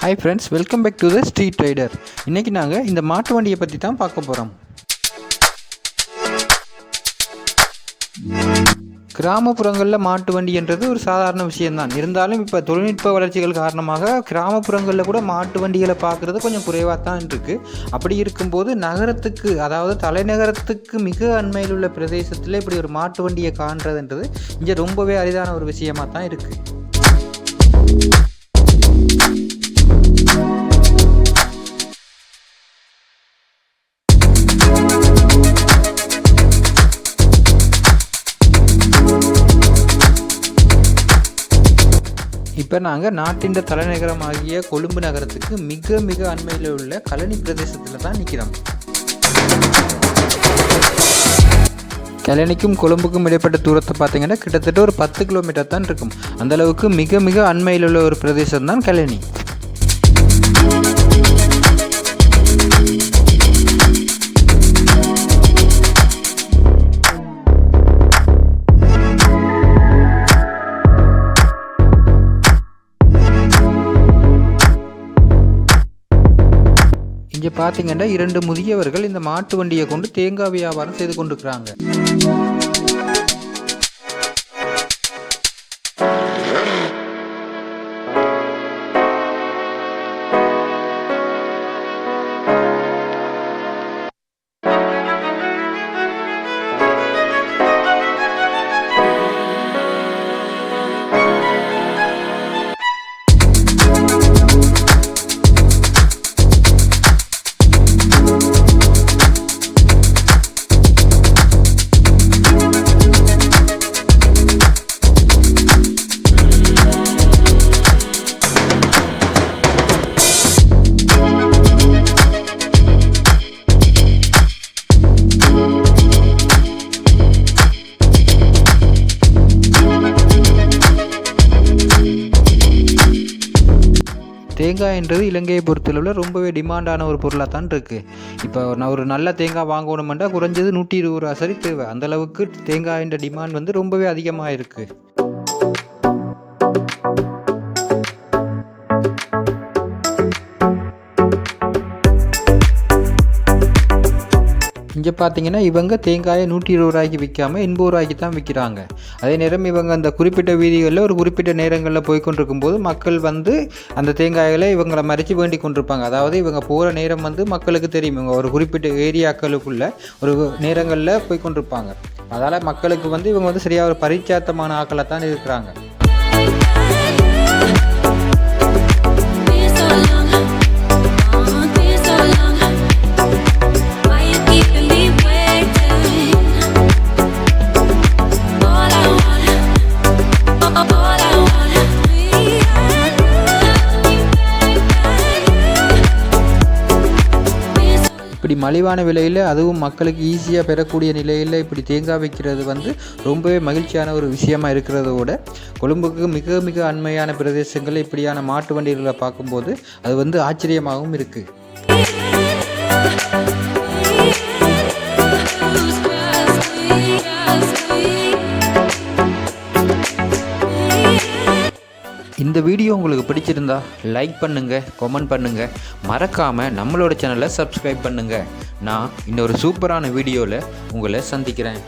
Hi friends welcome back to the street rider இன்றைக்கி நாங்கள் இந்த மாட்டு வண்டியை பற்றி தான் பார்க்க போகிறோம் கிராமப்புறங்களில் மாட்டு வண்டின்றது ஒரு சாதாரண விஷயம்தான். இருந்தாலும் இப்போ தொழில்நுட்ப வளர்ச்சிகள் காரணமாக கிராமப்புறங்களில் கூட மாட்டு வண்டிகளை பார்க்குறது கொஞ்சம் குறைவாக தான் இருக்குது அப்படி இருக்கும்போது நகரத்துக்கு அதாவது தலைநகரத்துக்கு மிக அண்மையில் உள்ள பிரதேசத்தில் இப்படி ஒரு மாட்டு வண்டியை காண்றதுன்றது இங்கே ரொம்பவே அரிதான ஒரு விஷயமாக தான் இருக்குது இப்போ நாங்கள் நாட்டின் தலைநகரமாகிய கொழும்பு நகரத்துக்கு மிக மிக அண்மையில் உள்ள கழனி பிரதேசத்தில் தான் நிற்கிறோம் கழனிக்கும் கொழும்புக்கும் இடைப்பட்ட தூரத்தை பார்த்தீங்கன்னா கிட்டத்தட்ட ஒரு பத்து கிலோமீட்டர் தான் இருக்கும். அந்தளவுக்கு மிக மிக அண்மையில் உள்ள ஒரு பிரதேசம் தான் கழனி. இங்கே பார்த்தீங்கன்னா இரண்டு முதியவர்கள் இந்த மாட்டு வண்டியை கொண்டு தேங்காய் வியாபாரம் செய்து கொண்டிருக்கிறாங்க. தேங்காய்ன்றது இலங்கையை பொறுத்தளவில் ரொம்பவே டிமாண்டான ஒரு பொருளாக தான் இருக்குது இப்போ நான் ஒரு நல்ல தேங்காய் வாங்கணுமெண்டா குறைஞ்சது நூற்றி இருபது ரூபா சரி தேவை. அந்தளவுக்கு டிமாண்ட் வந்து ரொம்பவே அதிகமாக இருக்குது இங்கே பார்த்தீங்கன்னா இவங்க தேங்காயை நூற்றி இருபது ரூபாய்க்கு விற்காம எண்பது ரூபாய்க்கு தான் விற்கிறாங்க அதே நேரம் இவங்க அந்த குறிப்பிட்ட வீதிகளில் ஒரு குறிப்பிட்ட நேரங்களில் போய்கொண்டிருக்கும்போது மக்கள் வந்து அந்த தேங்காய்களை இவங்களை மறைச்சி வேண்டி கொண்டிருப்பாங்க. அதாவது இவங்க போகிற நேரம் வந்து மக்களுக்கு தெரியும். இவங்க ஒரு குறிப்பிட்ட ஏரியாக்களுக்குள்ள ஒரு நேரங்களில் போய்கொண்டிருப்பாங்க. அதனால் அதால் மக்களுக்கு வந்து இவங்க வந்து சரியாக ஒரு பரிச்சாத்தமான ஆக்களை தான் இருக்கிறாங்க. இப்படி மலிவான விலையில் அதுவும் மக்களுக்கு ஈஸியாக பெறக்கூடிய நிலையில் இப்படி தேங்காய் வைக்கிறது வந்து ரொம்பவே மகிழ்ச்சியான ஒரு விஷயமாக இருக்கிறதோட கொழும்புக்கு மிக மிக அண்மையான பிரதேசங்களில் இப்படியான மாட்டு வண்டிகளை பார்க்கும்போது அது வந்து ஆச்சரியமாகவும் இருக்குது இந்த வீடியோ உங்களுக்கு பிடிச்சிருந்தா லைக் பண்ணுங்கள் கமெண்ட் பண்ணுங்கள் மறக்காமல் நம்மளோட சேனலை சப்ஸ்கிரைப் பண்ணுங்கள் நான் இன்னொரு சூப்பரான வீடியோவில் உங்களை சந்திக்கிறேன்.